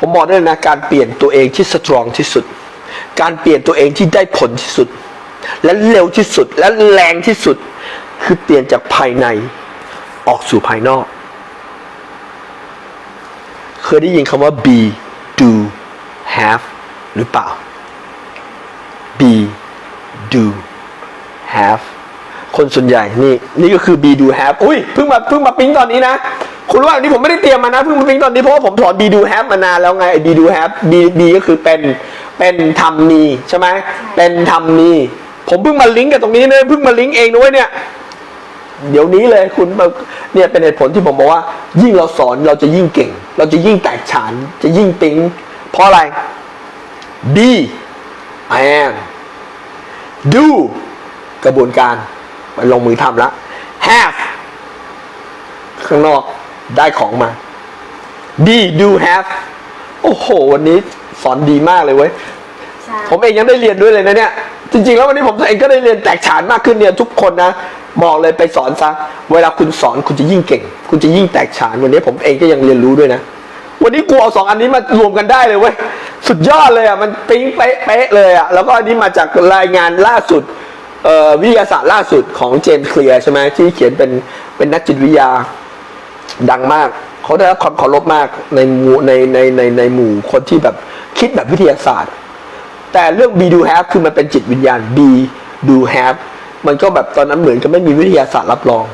ผมบอกได้เลยนะการเปลี่ยนตัวเองที่สตรองที่สุด การเปลี่ยนตัวเองที่ได้ผลที่สุด และเร็วที่สุดและแรงที่สุด คือเปลี่ยนจากภายในออกสู่ภายนอก เคยได้ยินคำว่า be do have หรือเปล่า be do have คนส่วนใหญ่นี่ นี่ก็คือ be do have อุ้ยเพิ่งมาเพิ่งมาปิ๊งตอนนี้นะ คุณรู้ว่าอันนี้ผมไม่ได้เตรียมมานะเพิ่งมาปิ๊งตอนนี้เพราะว่าผมสอน be do have มานานแล้วไง be do have be be ก็คือเป็นเป็นทำมีใช่ไหมเป็นทำมีผมเพิ่งมาลิงก์กับตรงนี้เลยเพิ่งมาลิงก์เองด้วยเนี่ย เดี๋ยวนี้เลยคุณเนี่ยเป็นเหตุผลที่ผมบอกว่า ยิ่งเราสอนเราจะยิ่งเก่ง เราจะยิ่งแตกฉานจะยิ่งปิ๊งเพราะอะไร be I am do กระบวนการไปลงมือทำละ have ข้างนอก ได้ของมา be do have โอ้โห วันนี้สอนดีมากเลยเว้ยใช่ผมเองยังได้เรียนด้วยเลยนะเนี่ย จริง ๆ แล้ววันนี้ผมเองก็ได้เรียนแตกฉานมากขึ้นเนี่ยทุกคนนะบอกเลยไปสอนซะ เวลาคุณสอนคุณจะยิ่งเก่ง คุณจะยิ่งแตกฉาน วันนี้ผมเองก็ยังเรียนรู้ด้วยนะ วันนี้กูเอาสองอันนี้มารวมกันได้เลยเว้ย สุดยอดเลยอะ มันปิ๊งเป๊ะเป๊ะเลยอะ แล้วก็อันนี้มาจากรายงานล่าสุดเอ่อวิทยาศาสตร์ล่าสุดของเจมส์เคลียร์ใช่ไหมที่เขียนเป็นเป็นนักจิตวิทยา ดังมาก เขาได้รับความเคารพมากในหมู่ในในในในหมู่คนที่แบบคิดแบบวิทยาศาสตร์ แต่เรื่อง be do have คือมันเป็นจิตวิญญาณ be do have มันก็แบบตอนนั้นเหมือนกับไม่มีวิทยาศาสตร์รับรอง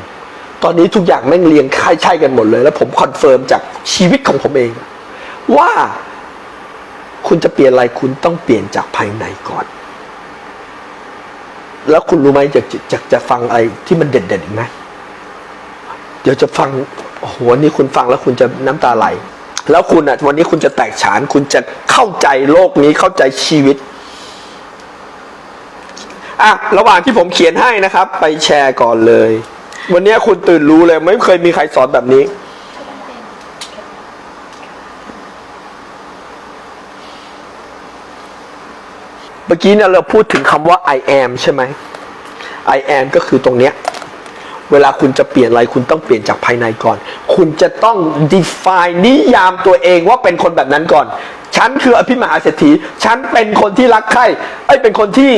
ตอนนี้ทุกอย่างแม่งเรียงค่ายใช่กันหมดเลย แล้วผมคอนเฟิร์มจากชีวิตของผมเอง ว่าคุณจะเปลี่ยนอะไรคุณต้องเปลี่ยนจากภายในก่อน แล้วคุณรู้ไหมจะจะจะจะฟังอะไรที่มันเด็ดๆอีกไหมเดี๋ยวจะฟัง โอ้โหวันนี้คุณฟังแล้วคุณจะน้ำตาไหล แล้วคุณอะวันนี้คุณจะแตกฉาน คุณจะเข้าใจโลกนี้เข้าใจชีวิตอะระหว่างที่ผมเขียนให้นะครับ ไปแชร์ก่อนเลย วันนี้คุณตื่นรู้เลย ไม่เคยมีใครสอนแบบนี้ เมื่อกี้เนี่ยเราพูดถึงคำว่า I am ใช่ไหม I am ก็คือตรงเนี้ย เวลาคุณจะเปลี่ยนอะไรคุณต้องเปลี่ยนจากภายในก่อน คุณจะต้อง define นิยามตัวเองว่าเป็นคนแบบนั้นก่อน ฉันคืออภิมหาเศรษฐี ฉันเป็นคนที่รักใครไอ้เป็นคนที่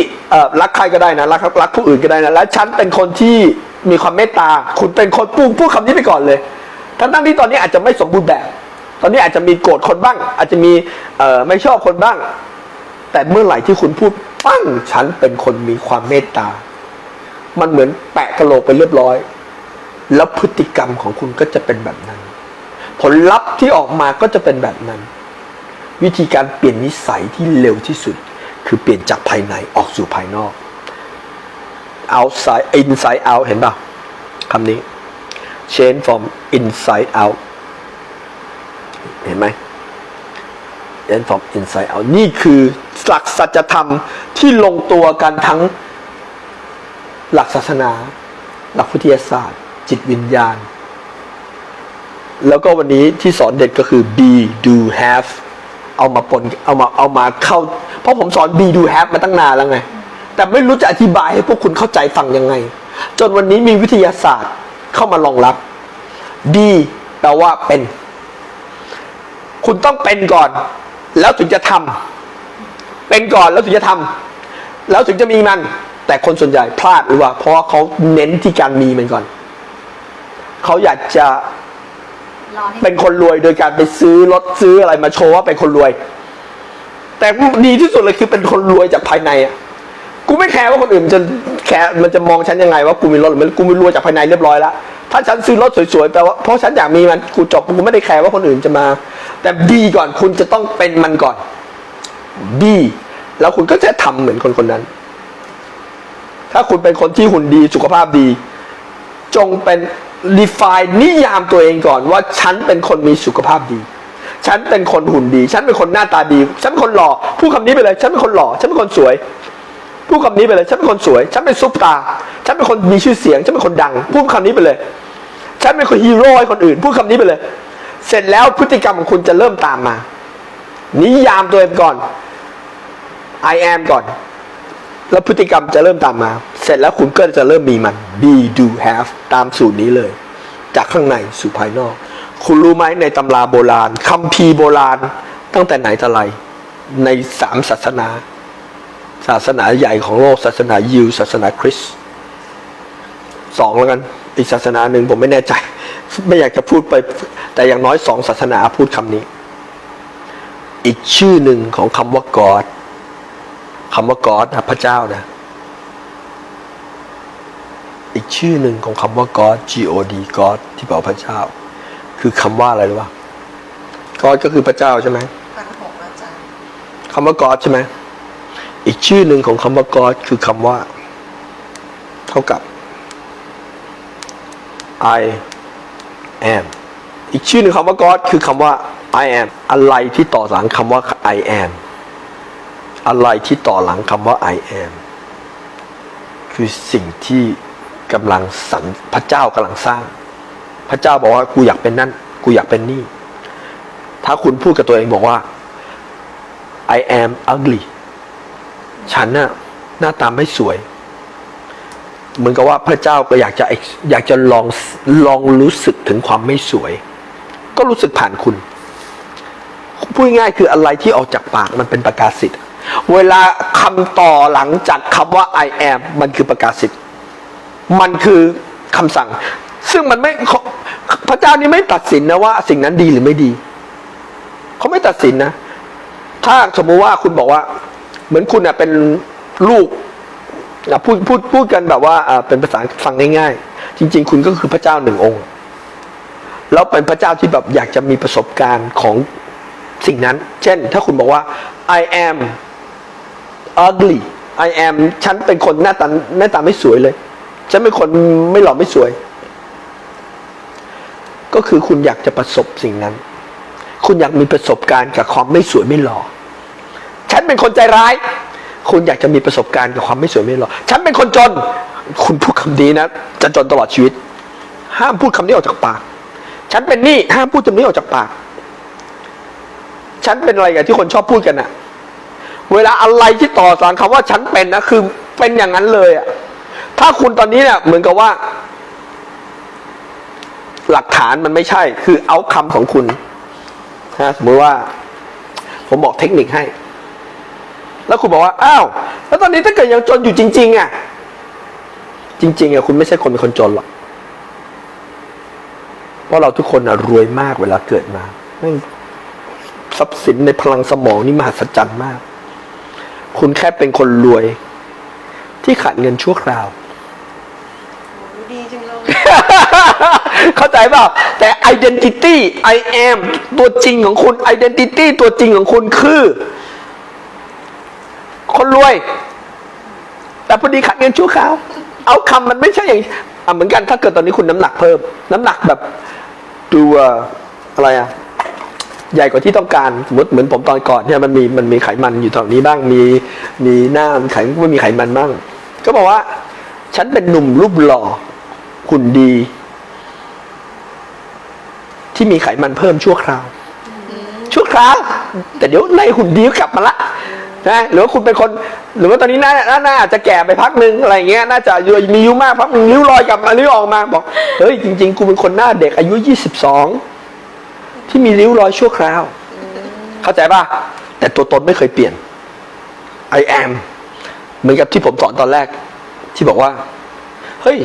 รักใครก็ได้นะ รักรักผู้อื่นก็ได้นะ และฉันเป็นคนที่มีความเมตตา คุณเป็นคนปูพูดคำนี้ไปก่อนเลย ทั้งๆที่ตอนนี้อาจจะไม่สมบูรณ์แบบ ตอนนี้อาจจะมีโกรธคนบ้าง อาจจะมีไม่ชอบคนบ้าง แต่เมื่อไหร่ที่คุณพูดปั้งฉันเป็นคนมีความเมตตา มันเหมือนแปะกระโหลกไปเรียบร้อย แล้วพฤติกรรมของคุณก็จะเป็นแบบนั้น ผลลัพธ์ที่ออกมาก็จะเป็นแบบนั้น วิธีการเปลี่ยนนิสัยที่เร็วที่สุด คือเปลี่ยนจากภายในออกสู่ภายนอก outside inside out เห็นป่ะคำนี้ change from inside out เห็นไหม change from inside out นี่คือหลักสัจธรรมที่ลงตัวกันทั้ง หลักศาสนา หลักวิทยาศาสตร์ จิตวิญญาณ แล้วก็วันนี้ที่สอนเด็กก็คือ be do have เอามาปนเอามาเอามาเข้า เพราะผมสอน be do have มาตั้งนานแล้วไง แต่ไม่รู้จะอธิบายให้พวกคุณเข้าใจฟังยังไง จนวันนี้มีวิทยาศาสตร์เข้ามารองรับ be แปลว่าเป็น คุณต้องเป็นก่อน แล้วถึงจะทำเป็นก่อนแล้วถึงจะทำแล้วถึงจะมีมัน แต่คนส่วนใหญ่พลาดหรือว่า เพราะว่าเขาเน้นที่การมีมันก่อน เขาอยากจะรอให้เป็นคนรวยโดยการไปซื้อรถซื้ออะไรมาโชว์ว่าเป็นคนรวย แต่ดีที่สุดเลยคือเป็นคนรวยจากภายในอะกูไม่แคร์ว่าคนอื่นจะแคร์มันจะมองฉันยังไงว่ากูมีรถหรือไม่กูมีรวยจากภายในเรียบร้อยแล้วถ้าฉันซื้อรถสวยๆแปลว่าเพราะฉันอยากมีมันกูจบกูไม่ได้แคร์ว่าคนอื่นจะมา แต่ดีก่อนคุณจะต้องเป็นมันก่อนดีแล้วคุณก็จะทำเหมือนคนคนนั้น ถ้าคุณเป็นคนที่หุ่นดีสุขภาพดี จงเป็น define นิยามตัวเองก่อนว่าฉันเป็นคนมีสุขภาพดี ฉันเป็นคนหุ่นดี ฉันเป็นคนหน้าตาดี ฉันเป็นคนหล่อพูดคำนี้ไปเลย ฉันเป็นคนหล่อ ฉันเป็นคนสวยพูดคำนี้ไปเลย ฉันเป็นคนสวย ฉันเป็นซุปตา ฉันเป็นคนมีชื่อเสียง ฉันเป็นคนดัง พูดคำนี้ไปเลย ฉันเป็นคนฮีโร่ให้คนอื่น พูดคำนี้ไปเลย เสร็จแล้วพฤติกรรมของคุณจะเริ่มตามมา นิยามตัวเองก่อน I am ก่อน แล้วพฤติกรรมจะเริ่มตามมา เสร็จแล้วคุณก็จะเริ่มมีมัน be do have ตามสูตรนี้เลย จากข้างในสู่ภายนอก คุณรู้ไหมในตำราโบราณคัมภีโบราณ ตั้งแต่ไหนแต่ไร ในสามศาสนา ศาสนาใหญ่ของโลกศาสนายิวศาสนาคริสต์สองแล้วกัน อีกศาสนาหนึ่งผมไม่แน่ใจ ไม่อยากจะพูดไป แต่อย่างน้อยสองศาสนาพูดคำนี้ อีกชื่อหนึ่งของคำว่ากอด คำว่ากอดนะพระเจ้านะ อีกชื่อหนึ่งของคำว่า God G O D God ที่แปลว่าพระเจ้า คือคำว่าอะไรรู้ป่ะ God ก็คือพระเจ้าใช่ไหมพันหกอาจารย์คำว่า God ใช่ไหมอีกชื่อหนึ่งของคำว่า God คือคำว่า เท่ากับ I am อีกชื่อหนึ่งคำว่า God คือคำว่า I am อะไรที่ต่อหลังคำว่า I am อะไรที่ต่อหลังคำว่า I am คือสิ่งที่กำลังสรรพระเจ้ากำลังสร้าง พระเจ้าบอกว่ากูอยากเป็นนั่น กูอยากเป็นนี่ ถ้าคุณพูดกับตัวเองบอกว่า I am ugly ฉันน่ะหน้าตาไม่สวย เหมือนกับว่าพระเจ้าก็อยากจะอยากจะลองลองรู้สึกถึงความไม่สวย ก็รู้สึกผ่านคุณ พูดง่ายคืออะไรที่ออกจากปากมันเป็นประกาศสิทธิ์ เวลาคำต่อหลังจากคำว่า I am มันคือประกาศสิทธิ์ มันคือคำสั่ง ซึ่งมันไม่พระเจ้านี่ไม่ตัดสินนะว่าสิ่งนั้นดีหรือไม่ดี เขาไม่ตัดสินนะ ถ้าสมมุติว่าคุณบอกว่า เหมือนคุณเน่ะเป็นลูกอะพูดพูดพูดกันแบบว่าอ่าเป็นภาษาฟังง่าย ๆ จริง ๆ คุณก็คือพระเจ้าหนึ่งองค์ แล้วเป็นพระเจ้าที่แบบอยากจะมีประสบการณ์ของสิ่งนั้น เช่น ถ้าคุณบอกว่า I am ugly I am ฉันเป็นคนหน้าตาหน้าตาไม่สวยเลย ฉันเป็นคนไม่หล่อไม่สวย ก็คือคุณอยากจะประสบสิ่งนั้น คุณอยากมีประสบการณ์กับความไม่สวยไม่หล่อ ฉันเป็นคนใจร้าย คุณอยากจะมีประสบการณ์กับความไม่สวยไม่หล่อ ฉันเป็นคนจน คุณพูดคำนี้นะ จะจนตลอดชีวิต ห้ามพูดคำนี้ออกจากปาก ฉันเป็นหนี้ห้ามพูดคำนี้ออกจากปาก ฉันเป็นอะไรกันที่คนชอบพูดกันอะ เวลาอะไรที่ต่อสารคำว่าฉันเป็นนะคือเป็นอย่างนั้นเลยอะถ้าคุณตอนนี้เนี่ยเหมือนกับว่า หลักฐานมันไม่ใช่ คือเอาคำของคุณนะสมมติว่า ผมบอกเทคนิคให้ แล้วคุณบอกว่าอ้าวแล้วตอนนี้ถ้าเกิดยังจนอยู่จริง ๆอะจริงๆอะคุณไม่ใช่คนเป็นคนจนหรอกเพราะเราทุกคนอะรวยมากเวลาเกิดมาแม่งทรัพย์สินในพลังสมองนี่มหัศจรรย์มาก คุณแค่เป็นคนรวย ที่ขาดเงินชั่วคราวโอ้ดีจังเลยเข้าใจเปล่าแต่ identity I am ตัวจริงของคุณ identity ตัวจริงของคุณคือ คนรวย แต่พอดีขาดเงินชั่วคราว เอาคำมันไม่ใช่อย่างอะเหมือนกันถ้าเกิดตอนนี้คุณน้ำหนักเพิ่ม น้ำหนักแบบดูเอ่ออะไรอะ ใหญ่กว่าที่ต้องการสมมติเหมือนผมตอนก่อนเนี่ยมันมีมันมีไขมันอยู่ตรงนี้บ้างมีมีหน้ามีไขไม่มีไขมันบ้าง ก็บอกว่า ฉันเป็นหนุ่มรูปหล่อหุ่นดี ที่มีไขมันเพิ่มชั่วคราว ชั่วคราว แต่เดี๋ยวในหุ่นดีก็กลับมาละนะหรือว่าคุณเป็นคน หรือว่าตอนนี้หน้าหน้าหน้าอาจจะแก่ไปพักหนึ่งอะไรเงี้ยน่าจะยูมีอายุมากพักหนึ่งริ้วรอยกลับมาริ้วออกมาบอกเฮ้ยจริง ๆ กูเป็นคนหน้าเด็กอายุยี่สิบสอง ที่มีริ้วรอยชั่วคราว เข้าใจป่ะ แต่ตัวตนไม่เคยเปลี่ยน I am เหมือนกับที่ผมสอนตอนแรก ที่บอกว่า เฮ้ย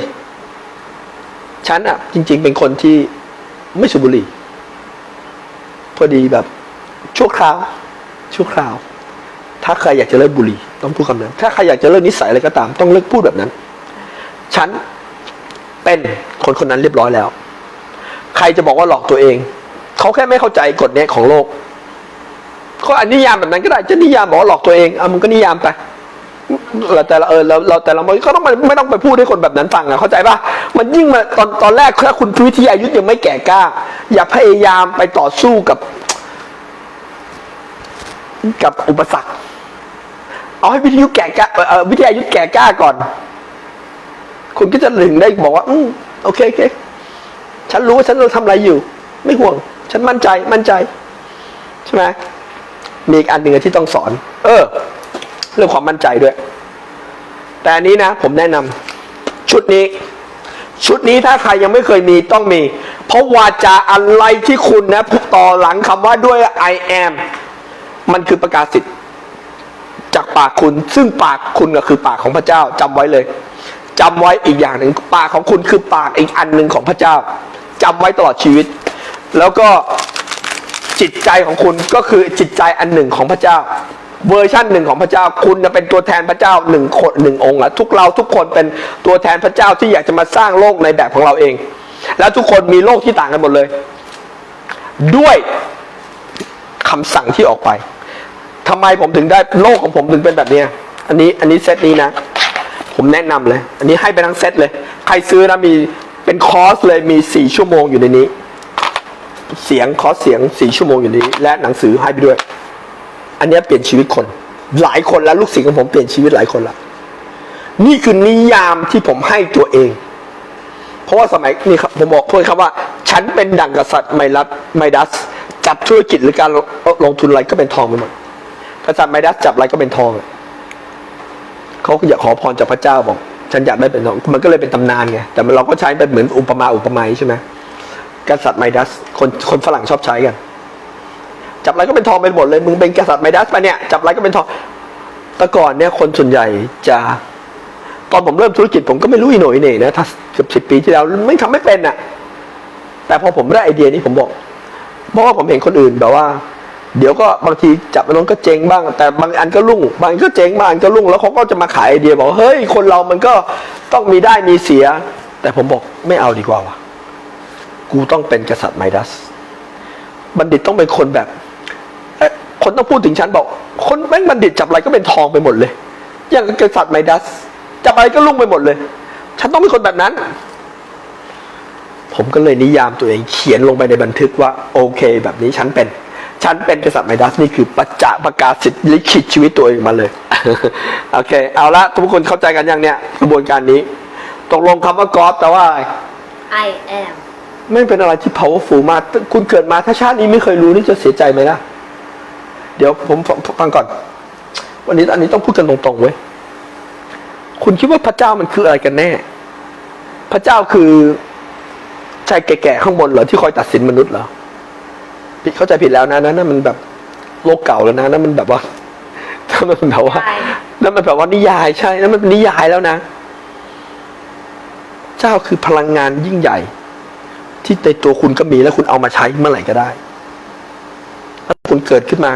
ฉันอะจริง ๆ เป็นคนที่ไม่สูบบุหรี่พอดีแบบชั่วคราว ชั่วคราว ถ้าใครอยากจะเลิกบุหรี่ต้องพูดคำนั้น ถ้าใครอยากจะเลิกนิสัยอะไรก็ตาม ต้องเลิกพูดแบบนั้น ฉันเป็นคนคนนั้นเรียบร้อยแล้ว ใครจะบอกว่าหลอกตัวเอง เขาแค่ไม่เข้าใจกฎเนี้ยของโลกเขาอันนิยามแบบนั้นก็ได้จะนิยามบอกว่าหลอกตัวเองอะมึงก็นิยามไปเราแต่ละเออเราเราแต่เราก็ต้องไม่ต้องไปพูดให้คนแบบนั้นฟังอะเข้าใจป่ะมันยิ่งมาตอนตอนแรกถ้าคุณวิทยายุทธยังไม่แก่กล้า อย่าพยายามไปต่อสู้กับ กับอุปสรรค เอาให้วิทยุแก่กล้าเออวิทยายุทธแก่กล้าก่อน คุณก็จะถึงได้บอกว่า อืมโอเคโอเคฉันรู้ว่าฉันเราทำอะไรอยู่ ไม่ห่วง ฉันมั่นใจมั่นใจใช่ไหมมีอีกอันหนึ่งที่ต้องสอน เออ เรื่องความมั่นใจด้วย แต่อันนี้นะ ผมแนะนำชุดนี้ ชุดนี้ถ้าใครยังไม่เคยมีต้องมี เพราะวาจาอะไรที่คุณนะต่อหลังคำว่าด้วย I am มันคือประกาศสิทธิ์จากปากคุณ ซึ่งปากคุณก็คือปากของพระเจ้าจำไว้เลยจำไว้อีกอย่างหนึ่งปากของคุณคือปากอีกอันหนึ่งของพระเจ้าจำไว้ตลอดชีวิต แล้วก็จิตใจของคุณก็คือจิตใจอันหนึ่งของพระเจ้า เวอร์ชั่นหนึ่งของพระเจ้า คุณจะเป็นตัวแทนพระเจ้าหนึ่งคนหนึ่งองค์ละทุกเราทุกคนเป็นตัวแทนพระเจ้าที่อยากจะมาสร้างโลกในแบบของเราเอง แล้วทุกคนมีโลกที่ต่างกันหมดเลย ด้วยคำสั่งที่ออกไปทำไมผมถึงได้โลกของผมถึงเป็นแบบนี้อันนี้อันนี้เซตนี้นะ ผมแนะนำเลย อันนี้ให้ไปทั้งเซตเลย ใครซื้อนะมีเป็นคอร์สเลยมีสี่ชั่วโมงอยู่ในนี้ เสียงคอเสียงสี่ชั่วโมงอยู่นนี้ และหนังสือให้ไปด้วย อันนี้เปลี่ยนชีวิตคน หลายคนแล้วลูกศิษย์ของผมเปลี่ยนชีวิตหลายคนละนี่คือนิยามที่ผมให้ตัวเอง เพราะว่าสมัยนี่ครับผมบอกพูดครับว่า ฉันเป็นดั่งกษัตริย์ไมรัสไมดัส จับธุรกิจหรือการลงทุนอะไรก็เป็นทองไปหมดกษัตริย์ไมดัสจับอะไรก็เป็นทองเขาก็อยากขอพรจากพระเจ้าบอกฉันอยากได้เป็นทองมันก็เลยเป็นตำนานไงแต่เราก็ใช้เป็นเหมือนอุปมาอุปไมยใช่ไหม กษัตริย์ไมดัส คนคนฝรั่งชอบใช้กัน จับอะไรก็เป็นทองไปหมดเลย มึงเป็นกษัตริย์ไมดัสไปเนี่ย จับอะไรก็เป็นทอง แต่ก่อนเนี่ยคนส่วนใหญ่จะตอนผมเริ่มธุรกิจผมก็ไม่รู้อีหน่อยเหน่ยนะถ้าเกือบสิบปีที่แล้วไม่ทำไม่เป็นอะ แต่พอผมได้ไอเดียนี้ผมบอก เพราะว่าผมเห็นคนอื่นแบบว่า เดี๋ยวก็บางทีจับอันนั้นก็เจ๊งบ้าง แต่บางอันก็รุ่ง บางอันก็เจ๊งบางอันก็รุ่ง แล้วเขาก็จะมาขายไอเดียบอกเฮ้ยคนเรามันก็ต้องมีได้มีเสีย แต่ผมบอกไม่เอาดีกว่าวะ กูต้องเป็นกษัตริย์ไมดัส บัณฑิตต้องเป็นคนแบบ คนต้องพูดถึงฉันบอก คนแม่งบัณฑิตจับอะไรก็เป็นทองไปหมดเลย อย่างกษัตริย์ไมดัส จับอะไรก็ลุ่งไปหมดเลย ฉันต้องเป็นคนแบบนั้น ผมก็เลยนิยามตัวเองเขียนลงไปในบันทึกว่า โอเค แบบนี้ฉันเป็น ฉันเป็นกษัตริย์ไมดัสนี่คือประจะประกาศสิทธิลิขิตชีวิตตัวเองมาเลย โอเค เอาละทุกคนเข้าใจกันยังเนี่ยกระบวนการนี้ ตกลงคำว่ากอดแต่ว่าไร I am ไม่เป็นอะไรที่ powerful มาก คุณเกิดมาถ้าชาตินี้ไม่เคยรู้นี่จะเสียใจไหมล่ะ เดี๋ยวผมฟังฟังก่อน วันนี้อันนี้ต้องพูดกันตรงๆเว้ย คุณคิดว่าพระเจ้ามันคืออะไรกันแน่ พระเจ้าคือชายแก่ๆข้างบนเหรอที่คอยตัดสินมนุษย์เหรอ ผิดเข้าใจผิดแล้วนะนั่นมันแบบโลกเก่าแล้วนะนั่นมันแบบว่านั่นมันแบบว่าใช่นั่นมันแบบว่านิยายใช่นั่นมันเป็นนิยายแล้วนะ เจ้าคือพลังงานยิ่งใหญ่ ที่ในตัวคุณก็มีแล้วคุณเอามาใช้เมื่อไหร่ก็ได้ถ้าคุณเกิดขึ้นมา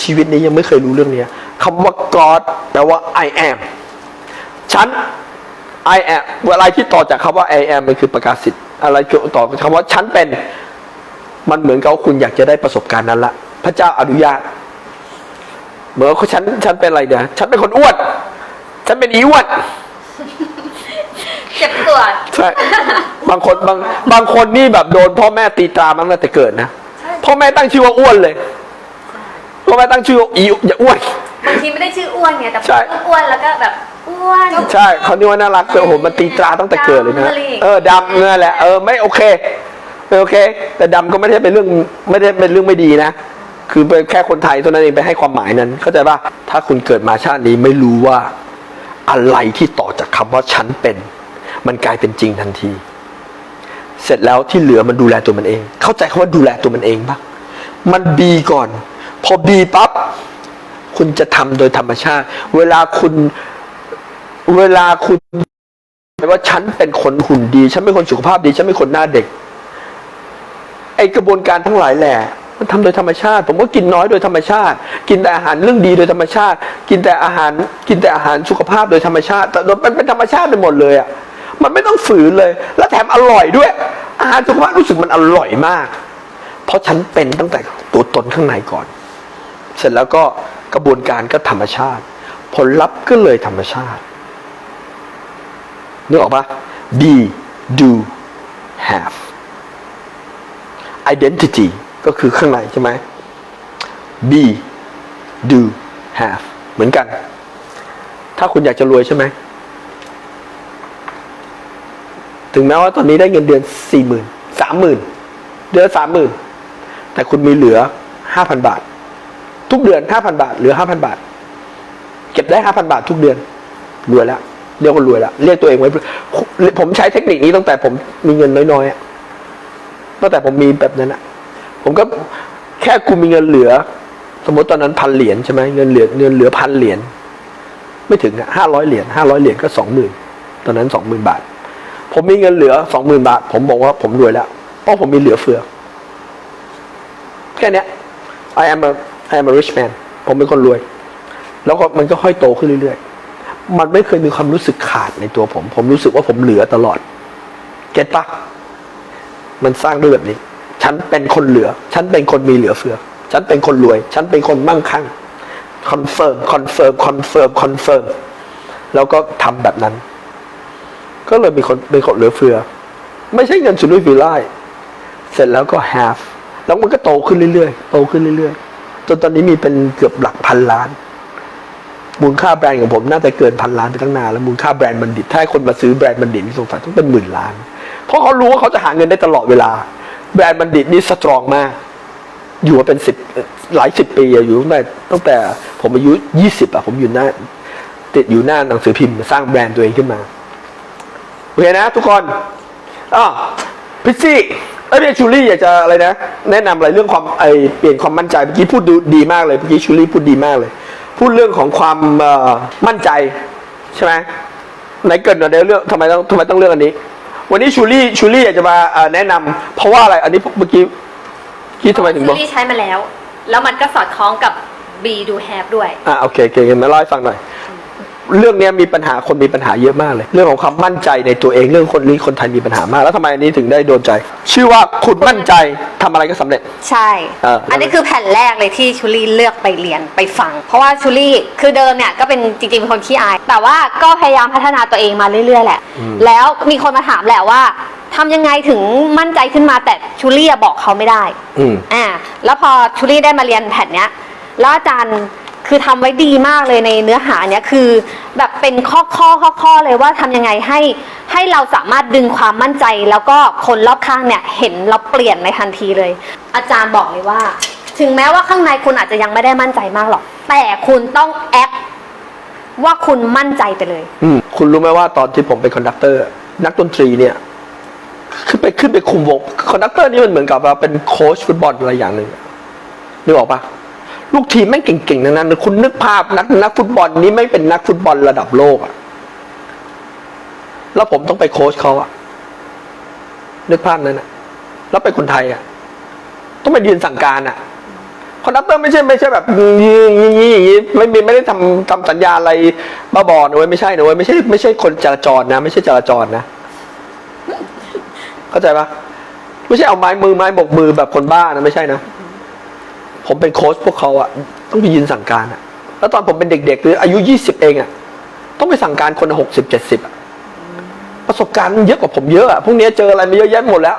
ชีวิตนี้ยังไม่เคยรู้เรื่องเนี้ยคำว่า God แปลว่า I am ฉัน I am อะไรที่ต่อจากคำว่า I am มันคือประกาศสิทธิ์อะไรเกี่ยวต่อบคำว่าฉันเป็น มันเหมือนกับคุณอยากจะได้ประสบการณ์นั้นละพระเจ้าอนุญาตเหมือนว่าฉันฉันเป็นอะไรเนี่ยฉันเป็นคนอ้วน ฉันเป็นอีอ้วน เจ็บปวดใช่บางคนบางบางคนนี่แบบโดนพ่อแม่ตีตรามาตั้งแต่เกิดนะใช่พ่อแม่ตั้งชื่อว่าอ้วนเลยพ่อแม่ตั้งชื่อว่าอีอย่าอ้วนบางทีไม่ได้ชื่ออ้วนไงแต่ใช่อ้วนแล้วก็แบบอ้วนใช่เขานี่ว่าน่ารักแต่โอ้โหมันตีตราตั้งแต่เกิดเลยนะดำอะไรอย่างเงี้ยเออดำเนี่ยแหละเออไม่โอเคไม่โอเค แต่ดำก็ไม่ได้เป็นเรื่องไม่ได้เป็นเรื่องไม่ดีนะคือเป็นแค่คนไทยเท่านั้นเองไปให้ความหมายนั้น เข้าใจป่ะถ้าคุณเกิดมาชาตินี้ไม่รู้ว่าอะไรที่ต่อจากคำว่าฉันเป็น มันกลายเป็นจริงทันที เสร็จแล้วที่เหลือมันดูแลตัวมันเอง เข้าใจคำว่าดูแลตัวมันเองปะมันบีก่อน พอบีปั๊บคุณจะทำโดยธรรมชาติ เวลาคุณเวลาคุณว่าฉันเป็นคนหุ่นดี ฉันเป็นคนสุขภาพดี ฉันเป็นคนหน้าเด็ก ไอกระบวนการทั้งหลายแหละ มันทำโดยธรรมชาติ ผมก็กินน้อยโดยธรรมชาติ กินแต่อาหารเรื่องดีโดยธรรมชาติ กินแต่อาหาร กินแต่อาหารสุขภาพโดยธรรมชาติ แต่มันเป็นธรรมชาติไปหมดเลยอะ มันไม่ต้องฝืนเลย แล้วแถมอร่อยด้วย อาหารสุขภาพรู้สึกมันอร่อยมาก เพราะฉันเป็นตั้งแต่ตัวตนข้างในก่อน เสร็จแล้วก็กระบวนการก็ธรรมชาติ ผลลัพธ์ก็เลยธรรมชาตินึกออกปะ be do have identity ก็คือข้างในใช่ไหม be do have เหมือนกัน ถ้าคุณอยากจะรวยใช่ไหม ถึงแม้ว่าตอนนี้ได้เงินเดือนสี่หมื่นสามหมื่นเดือนสามหมื่นแต่คุณมีเหลือห้าพันบาท ทุกเดือนห้าพันบาท เหลือห้าพันบาท เก็บได้ห้าพันบาททุกเดือนรวยแล้วเรียกว่ารวยแล้วเรียกตัวเองไว้ผมใช้เทคนิคนี้ตั้งแต่ผมมีเงินน้อยๆตั้งแต่ผมมีแบบนั้นอะผมก็แค่กูมีเงินเหลือ สมมติตอนนั้นพันเหรียญใช่ไหมเงินเหลือเงินเหลือพันเหรียญไม่ถึงห้าร้อยเหรียญห้าร้อยเหรียญก็สองหมื่นตอนนั้นสองหมื่นบาท ผมมีเงินเหลือสองหมื่นบาท ผมบอกว่าผมรวยแล้ว เพราะผมมีเหลือเฟือ แค่เนี้ย I am a I am a rich man ผมเป็นคนรวย แล้วก็มันก็ค่อยโตขึ้นเรื่อยๆ มันไม่เคยมีความรู้สึกขาดในตัวผม ผมรู้สึกว่าผมเหลือตลอด เก็ตปะมันสร้างด้วยแบบนี้ ฉันเป็นคนเหลือ ฉันเป็นคนมีเหลือเฟือ ฉันเป็นคนรวย ฉันเป็นคนมั่งคั่งคอนเฟิร์มคอนเฟิร์มคอนเฟิร์มคอนเฟิร์มแล้วก็ทำแบบนั้น ก็เลยมีคนเป็นคนเหลือเฟือ ไม่ใช่เงินสุรุ่ยสุร่ายเสร็จแล้วก็ half แล้วมันก็โตขึ้นเรื่อยๆ โตขึ้นเรื่อยๆ จนตอนนี้มีเป็นเกือบหลักพันล้าน มูลค่าแบรนด์ของผมน่าจะเกินพันล้านไปตั้งนานแล้วมูลค่าแบรนด์บัณฑิต ถ้าคนมาซื้อแบรนด์บัณฑิตนี่สงสัยต้องเป็นหมื่นล้าน เพราะเขารู้ว่าเขาจะหาเงินได้ตลอดเวลา แบรนด์บัณฑิตนี่สตรองมาก อยู่มาเป็นสิบหลายสิบปีอะอยู่ตั้งแต่ตั้งแต่ผมอายุยี่สิบอะผมอยู่หน้าติดอยู่หน้าหนังสือพิมพ์สร้างแบรนด์ตัวเองขึ้นมา โอเคนะทุกคนอ่าพิซซี่เอ้ยพี่ชูลี่อยากจะอะไรนะ แนะนำอะไรเรื่องความไอเปลี่ยนความมั่นใจเมื่อกี้พูดดูดีมากเลยเมื่อกี้ชูลี่พูดดีมากเลย พูดเรื่องของความเอ่อมั่นใจใช่ไหมไหนเกิดหน่อยในเรื่องทำไมต้องทำไมต้องเรื่องอันนี้ วันนี้ชูลี่ชูลี่อยากจะมาเอ่อแนะนำเพราะว่าอะไรอันนี้เมื่อกี้เมื่อกี้ทำไมถึงบอกที่ใช้มาแล้ว แล้วมันก็สอดคล้องกับ be do have ด้วย อ่าโอเคโอเคมาเล่าให้ฟังหน่อย เรื่องเนี้ยมีปัญหาคนมีปัญหาเยอะมากเลย เรื่องของความมั่นใจในตัวเองเรื่องคนนี้คนไทยมีปัญหามาก แล้วทำไมอันนี้ถึงได้โดนใจ ชื่อว่าคุณมั่นใจทำอะไรก็สำเร็จ ใช่ เอออัอันนี้คือแผ่นแรกเลยที่ชูลี่เลือกไปเรียนไปฟัง เพราะว่าชูลี่คือเดิมเนี่ยก็เป็นจริงๆเป็นคนขี้อาย แต่ว่าก็พยายามพัฒนาตัวเองมาเรื่อยๆแหละ แล้วมีคนมาถามแหละว่าทำยังไงถึงมั่นใจขึ้นมาแต่ชูลี่อะบอกเขาไม่ได้ อืม อ่า แล้วพอชูลี่ได้มาเรียนแผ่นเนี้ย แล้วอาจารย์ คือทำไว้ดีมากเลยในเนื้อหาเนี้ยคือแบบเป็นข้อข้อข้อข้อเลยว่าทำยังไงให้ให้เราสามารถดึงความมั่นใจ แล้วก็คนรอบข้างเนี่ยเห็นเราเปลี่ยนในทันทีเลย อาจารย์บอกเลยว่า ถึงแม้ว่าข้างในคุณอาจจะยังไม่ได้มั่นใจมากหรอก แต่คุณต้องแอคว่าคุณมั่นใจไปเลย อืคุณรู้ไหมว่าตอนที่ผมเป็นคอนดักเตอร์ นักดนตรีเนี่ยขึ้นไปขึ้นไปคุมวงคอนดักเตอร์นี่มันเหมือนกับว่าเป็นโค้ชฟุตบอลอะไรอย่างหนึ่งนึกออกปะ ลูกทีมแม่งเก่งๆทั้งนั้นคุณนึกภาพนักนักฟุตบอลนี้ไม่เป็นนักฟุตบอลระดับโลกอะแล้วผมต้องไปโค้ชเขาอะนึกภาพนั้นอะแล้วเป็นคนไทยอะต้องไปยืนสั่งการอะคอนดักเตอร์ไม่ใช่ไม่ใช่แบบยียียีอย่างนี้ไม่มีไม่ได้ทำทำสัญญาอะไรบ้าบอนะเว้ยไม่ใช่นะเว้ยไม่ใช่ไม่ใช่คนจราจรนะ ไม่ใช่จราจรนะ เข้าใจปะไม่ใช่เอาไม้มือไม้บกมือแบบคนบ้านะไม่ใช่นะ ผมเป็นโค้ชพวกเขาอะต้องไปยืนสั่งการอะแล้วตอนผมเป็นเด็ก ๆ หรืออายุยี่สิบเองอะต้องไปสั่งการคนหกสิบเจ็ดสิบอะประสบการณ์มันเยอะกว่าผมเยอะอะพวกเนี้ยเจออะไรมาเยอะแยะหมดแล้ว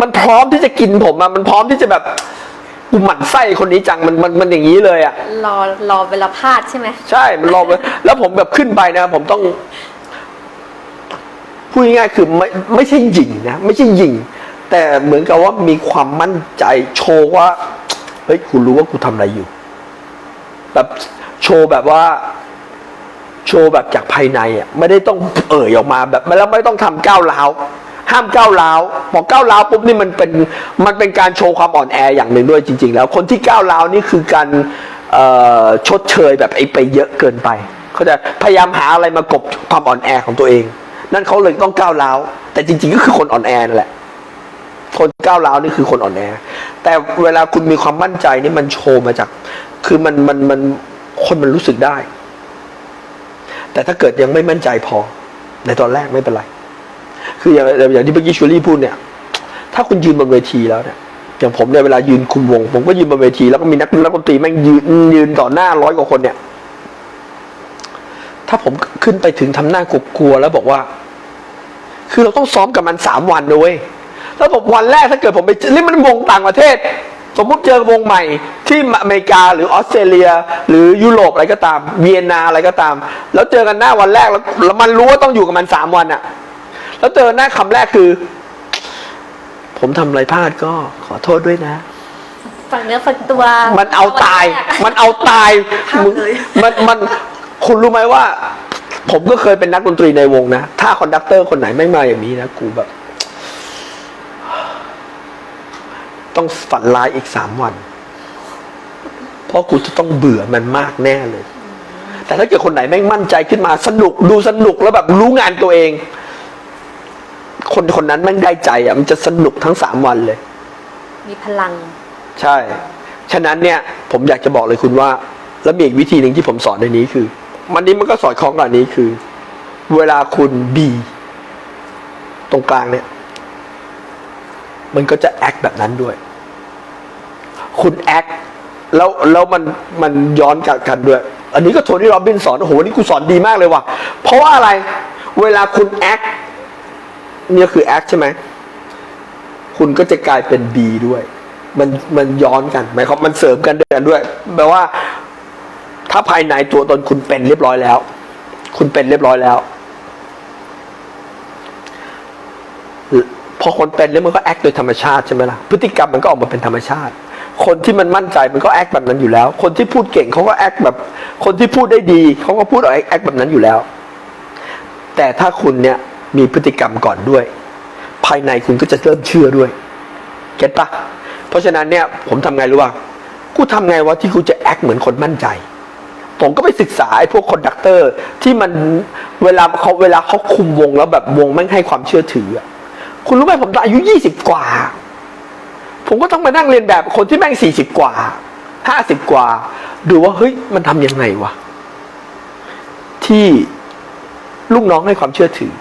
มันพร้อมที่จะกินผมอะมันพร้อมที่จะแบบกูหมั่นไส้คนนี้จังมันมันมันอย่างนี้เลยอะรอรอเวลาพลาดใช่ไหมใช่มันรอไปแล้วผมแบบขึ้นไปนะ ผมต้องพูดง่ายๆคือไม่ไม่ใช่หยิงนะ ไม่ใช่หยิงแต่เหมือนกับว่ามีความมั่นใจโชว์ว่าเฮ้ยกูรู้ว่ากูทำอะไรอยู่ แบบโชว์แบบว่า โชว์แบบจากภายในอะไม่ได้ต้องเอ่ยออกมาแบบแล้วไม่ต้องทำก้าวร้าวห้ามก้าวร้าวพอก้าวร้าวปุ๊บนี่มันเป็นมันเป็นการโชว์ความอ่อนแออย่างหนึ่งด้วยจริง ๆ แล้ว คนที่ก้าวร้าวนี่คือการชดเชยแบบไอ้ไปเยอะเกินไปเขาจะพยายามหาอะไรมากบความอ่อนแอของตัวเอง นั่นเขาเลยต้องก้าวร้าวแต่จริง ๆ ก็คือคนอ่อนแอนั่นแหละ คนก้าวร้าวนี่คือคนอ่อนแอ แต่เวลาคุณมีความมั่นใจนี่มันโชว์มาจาก คือมันมันมันคนมันรู้สึกได้ แต่ถ้าเกิดยังไม่มั่นใจพอ ในตอนแรกไม่เป็นไร คืออย่างอย่างที่เมื่อกี้ชูรี่พูดเนี่ย ถ้าคุณยืนบนเวทีแล้วเนี่ยอย่างผมเนี่ยเวลายืนคุมวง ผมก็ยืนบนเวทีแล้วก็มีนักนักดนตรีแม่งยืนยืนต่อหน้าร้อยกว่าคนเนี่ย ถ้าผมขึ้นไปถึงทำหน้ากลัวๆแล้วบอกว่า คือเราต้องซ้อมกับมันสามวันนะเว้ย แล้วผมวันแรกถ้าเกิดผมไปเจอนี่มันวงต่างประเทศ สมมุติเจอวงใหม่ที่อเมริกาหรือออสเตรเลีย หรือยุโรปอะไรก็ตามเวียนนาอะไรก็ตาม แล้วเจอกันหน้าวันแรกแล้วแล้วมันรู้ว่าต้องอยู่กับมันสามวันอะแล้วเจอหน้าคำแรกคือ ผมทำอะไรพลาดก็ขอโทษด้วยนะฝังเนื้อฝังตัว มันเอาตาย มันเอาตายภาพเลยมันมันคุณรู้ไหมว่า ผมก็เคยเป็นนักดนตรีในวงนะ ถ้าคอนดักเตอร์คนไหนไม่มาอย่างนี้นะ กูแบบ ต้องฝันร้ายอีกสามวัน เพราะกูจะต้องเบื่อมันมากแน่เลย แต่ถ้าเกิดคนไหนแม่งมั่นใจขึ้นมาสนุกดูสนุกแล้วแบบรู้งานตัวเอง คนคนนั้นแม่งได้ใจอะมันจะสนุกทั้งสามวันเลย มีพลัง ใช่ ฉะนั้นเนี่ย ผมอยากจะบอกเลยคุณว่า แล้วมีอีกวิธีหนึ่งที่ผมสอนในนี้คือมันนี้มันก็สอดคล้องกับอันนี้คือ เวลาคุณบีตรงกลางเนี่ย มันก็จะแอคแบบนั้นด้วย คุณแอคแล้วแล้วมันมันย้อนกลับกันด้วย อันนี้ก็โทนี่โรบินสอนโอ้โหนี่กูสอนดีมากเลยว่ะเพราะว่าอะไรเวลาคุณแอคเนี่ยคือแอคใช่ไหมคุณก็จะกลายเป็น B ด้วย มันมันย้อนกันหมายความมันเสริมกันเดินด้วยแปลว่า ถ้าภายในตัวตนคุณเป็นเรียบร้อยแล้ว คุณเป็นเรียบร้อยแล้ว พอคนเป็นแล้วมันก็แอคโดยธรรมชาติใช่ไหมล่ะพฤติกรรมมันก็ออกมาเป็นธรรมชาติ คนที่มันมั่นใจมันก็แอคแบบนั้นอยู่แล้ว คนที่พูดเก่งเขาก็แอคแบบ คนที่พูดได้ดีเขาก็พูดออกแอคแบบนั้นอยู่แล้ว แต่ถ้าคุณเนี่ยมีพฤติกรรมก่อนด้วย ภายในคุณก็จะเริ่มเชื่อด้วยเก็ตปะเพราะฉะนั้นเนี่ยผมทำไงรู้ป่ะกูทำไงวะที่กูจะแอคเหมือนคนมั่นใจผมก็ไปศึกษาไอ้พวกคอนดักเตอร์ที่มันเวลาเขาเวลาเขาคุมวงแล้วแบบวงแม่งให้ความเชื่อถืออะ คุณรู้ไหมผมตอนอายุยี่สิบกว่า ผมก็ต้องมานั่งเรียนแบบคนที่แม่งสี่สิบกว่าห้าสิบกว่า ดูว่าเฮ้ยมันทำยังไงวะ ที่ลูกน้องให้ความเชื่อถือ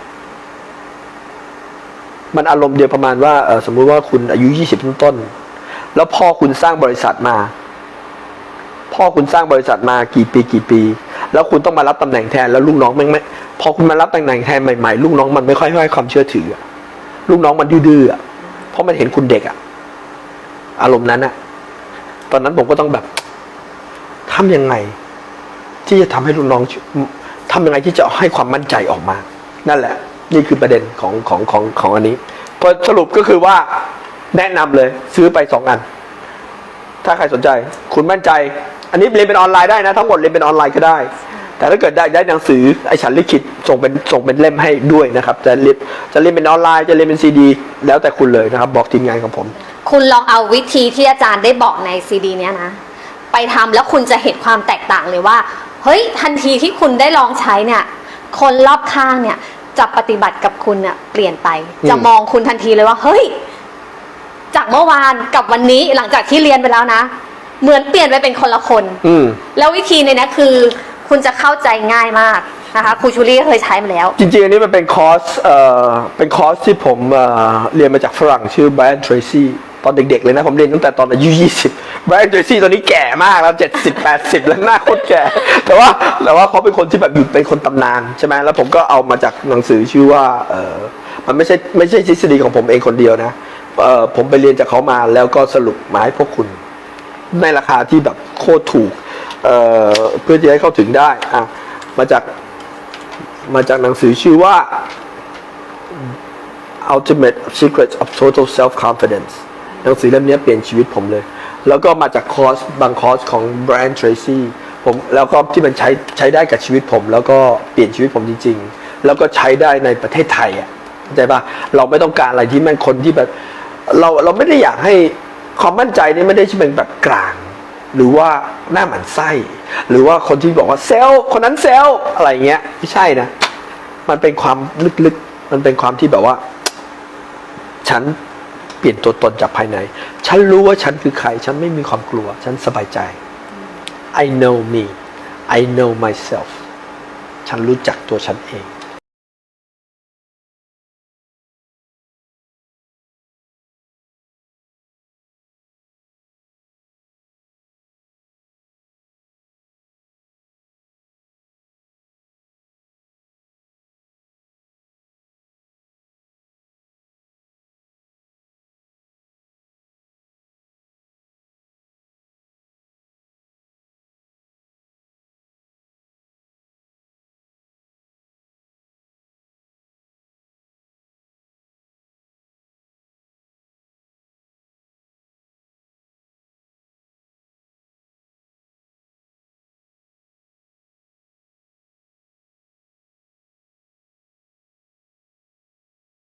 มันอารมณ์เดียวประมาณว่าสมมุติว่าคุณอายุยี่สิบต้นๆแล้วพ่อคุณสร้างบริษัทมา พ่อคุณสร้างบริษัทมากี่ปีกี่ปี แล้วคุณต้องมารับตำแหน่งแทนแล้วลูกน้องแม่งไม่พอคุณมารับตำแหน่งแทนใหม่ๆลูกน้องมันไม่ค่อยให้ความเชื่อถืออะ ลูกน้องมันดื้อเพราะมันเห็นคุณเด็กอะอารมณ์นั้นอะตอนนั้นผมก็ต้องแบบทำยังไง ที่จะทำให้ลูกน้องทำยังไงที่จะให้ความมั่นใจออกมา นั่นแหละ นี่คือประเด็นของของของของอันนี้พอสรุปก็คือว่าแนะนำเลย ซื้อไปสองอัน ถ้าใครสนใจ คุณมั่นใจ อันนี้เรียนเป็นออนไลน์ได้นะ ทั้งหมดเรียนเป็นออนไลน์ก็ได้ แต่ถ้าเกิดได้ได้หนังสือไอฉันลิขิตส่งเป็นส่งเป็นเล่มให้ด้วยนะครับ จะเรียนจะเรียนเป็นออนไลน์จะเรียนเป็นซีดี แล้วแต่คุณเลยนะครับ บอกทีมงานของผม คุณลองเอาวิธีที่อาจารย์ได้บอกในซีดีเนี้ยนะ ไปทำแล้วคุณจะเห็นความแตกต่างเลยว่า เฮ้ยทันทีที่คุณได้ลองใช้เนี่ย คนรอบข้างเนี่ยจะปฏิบัติกับคุณเนี่ยเปลี่ยนไปอืมจะมองคุณทันทีเลยว่า เฮ้ย จากเมื่อวานกับวันนี้หลังจากที่เรียนไปแล้วนะ เหมือนเปลี่ยนไปเป็นคนละคนอืมแล้ววิธีในนี้คือ คุณจะเข้าใจง่ายมากนะคะครูชูรี่เคยใช้มาแล้ว จริงๆ อันนี้มันเป็นคอร์สเอ่อเป็นคอร์สที่ผมเอ่อเรียนมาจากฝรั่งชื่อ Brian Tracy ตอนเด็กๆเลยนะ ผมเรียนตั้งแต่ตอนอายุ20 Brian Tracy ตอนนี้แก่มากแล้ว 70 80 แล้วหน้าโคตรแก่ แต่ว่าแต่ว่าเขาเป็นคนที่แบบอยู่เป็นคนตำนานใช่ไหมแล้วผมก็เอามาจากหนังสือชื่อว่าเอ่อมันไม่ใช่ไม่ใช่ทฤษฎีของผมเองคนเดียวนะเอ่อผมไปเรียนจากเขามาแล้วก็สรุปมาให้พวกคุณ ในราคาที่แบบโคตรถูก เเพื่อจะให้เข้าถึงได้อะมาจากมาจากหนังสือชื่อว่า Ultimate Secrets of Total Self Confidence หนังสือเล่มนี้เปลี่ยนชีวิตผมเลย แล้วก็มาจากคอร์สบางคอร์สของ Brian Tracy ผมแล้วก็ที่มันใช้ใช้ได้กับชีวิตผม แล้วก็เปลี่ยนชีวิตผมจริง ๆ แล้วก็ใช้ได้ในประเทศไทยอะเข้าใจปะเราไม่ต้องการอะไรที่มันคนที่แบบ เราเราไม่ได้อยากให้ความมั่นใจนี่ไม่ได้เป็นแบบกลาง หรือว่าหน้าหมันไส้ หรือว่าคนที่บอกว่าเซลคนนั้นเซลอะไรเงี้ยไม่ใช่นะ มันเป็นความลึกๆ มันเป็นความที่แบบว่า ฉันเปลี่ยนตัวตนจากภายใน ฉันรู้ว่าฉันคือใคร ฉันไม่มีความกลัว ฉันสบายใจ I know me I know myself ฉันรู้จักตัวฉันเอง